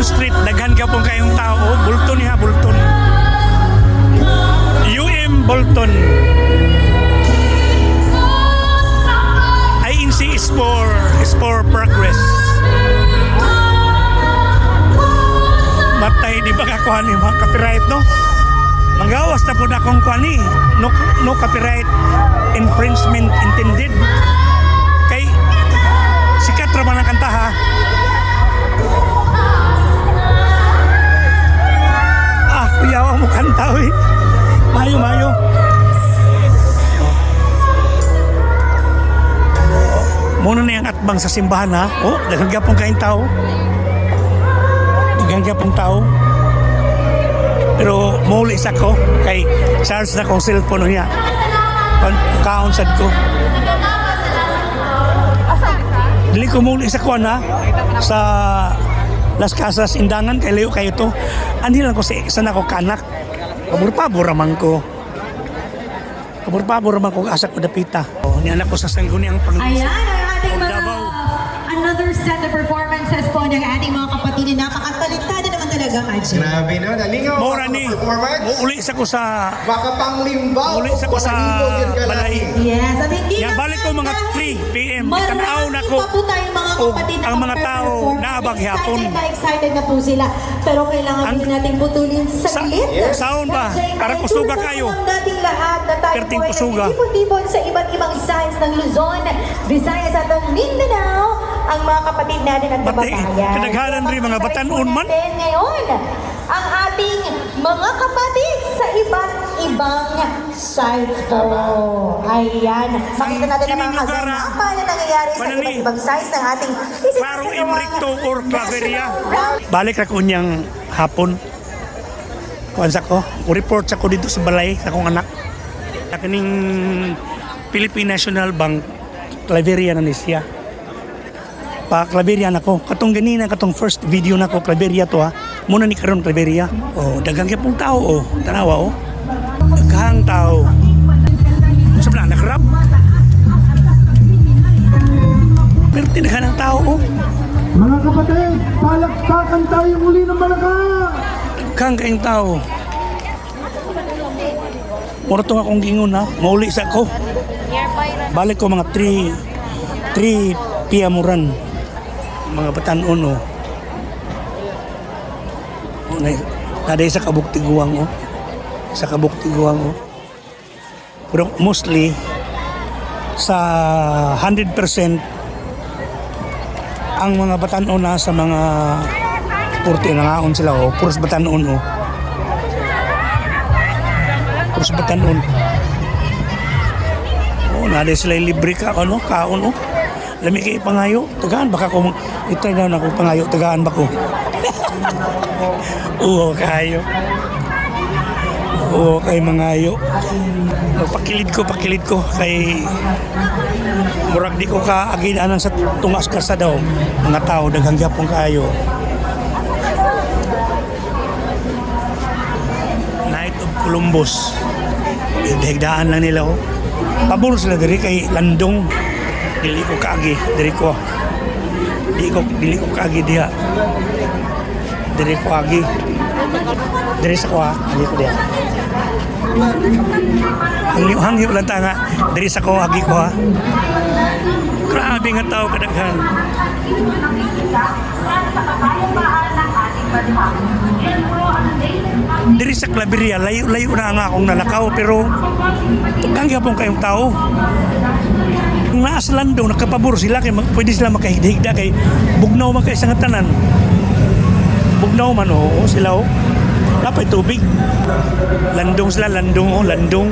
Bulton Street, daghan ka pong kayong tao. Bulton niya, Bulton. UM Bolton. INC is for, is for progress. Matay, di ba kakuha ni mga copyright, no? Manggawas na po na akong kuha ni. No, no copyright infringement intended. Muna na yung atbang sa simbahan ha. Oh, daghang gyapon kain tao. Daghang gyapon tao. Pero muli sa ko kay charge na kong cellphone niya. Kaon sad ko. Dili ko muli sa kuan ha. Sa Las Casas Indangan kay layo kayo to. Ani lang ko sa sa nako kanak. Pabor-pabor raman ko. Pabor-pabor raman ko asa ko dapita. Oh, ni anak ko sa sangguniang pang Ayan, another set of performances po ng ating mga kapatid na napakatalentada naman talaga, Magic. Grabe no, nalingaw Mora ni. Uli sa ko sa Baka pang limbaw. Uli sa ko sa balay. Yes, at hindi Yan, lang balik ko mga dahil 3 PM. Marami Tanaw na ko. pa po tayong mga kapatid na ang mga tao naabang hapon. Excited na excited na po sila. Pero kailangan Ang- din natin putulin Sa- saglit. Sound ba? Para kusuga kayo. ng dating lahat na tayo Perting kusuga. nagtitipon-tipon sa iba't ibang sides ng Luzon, Visayas at ang Mindanao, ang mga kapatid natin ang Bati- kabatayan. kadaghanan rin mga batanon man. Ngayon, ang ating mga kapatid sa iba't ibang po. Ayan. Makita natin ang mga kaganapan na nangyayari sa iba't ibang sides ng ating Klaro Imricto or Claveria. Balik ako niyang hapon. Kuan sa ko. report sa ko dito sa balay sa akong anak. Sa kining Philippine National Bank Claveria na ni siya. Pa Claveria na ko. Katong ganina katong first video na ko Claveria to ha. Muna ni karon Claveria. Oh, daghang gyapong tao oh. Tanawa oh. Daghang tao. Sa na nagrap. Pero tinaghan ng tao oh. Mga kapatid, palakpakan tayo muli ng malakas! Kang kaing tao. Mura to akong gingon ha. Mauli sa ko. Balik ko mga 3 3 piamuran. Mga batanon oh. Oh, na, naday sa kabuktiguang oh. Sa kabuktiguang oh. Pero mostly sa 100% ang mga batanon na sa mga Purti nangaon sila oh. Puros batanon oh. Puros batanon. Oh, nade sila libre ka ano, kaon oh. Lami kay pangayo, tagaan baka ko itay na ako pangayo, tagaan ba ko? Oo, kayo. Oo, kay mangayo. Pakilid ko, pakilid ko kay murag di ko ka aginaanan sa tungas ka sa daw mga tao daghang gyapon kaayo. Night of Columbus. Higdaan lang nila oh. Pabor sila diri kay Landong. Dili ko kaagi, diri ko. Dili ko dili ko kaagi diha. Diri ko agi. Diri sa ko dili ko diha. Hangyo hangyo lang ta nga. Diri sa ko agi ko ha. Grabe nga tao kadaghan. Diri sa Claveria, layo-layo na nga akong nalakaw pero tugang yapon kayong tao. Kung naa sa landong, nakapabor sila kay pwede sila makahigda kay bugnaw man kay sa nga tanan. Bugnaw man oo sila oh. Napay tubig. Landong sila, landong oh, landong.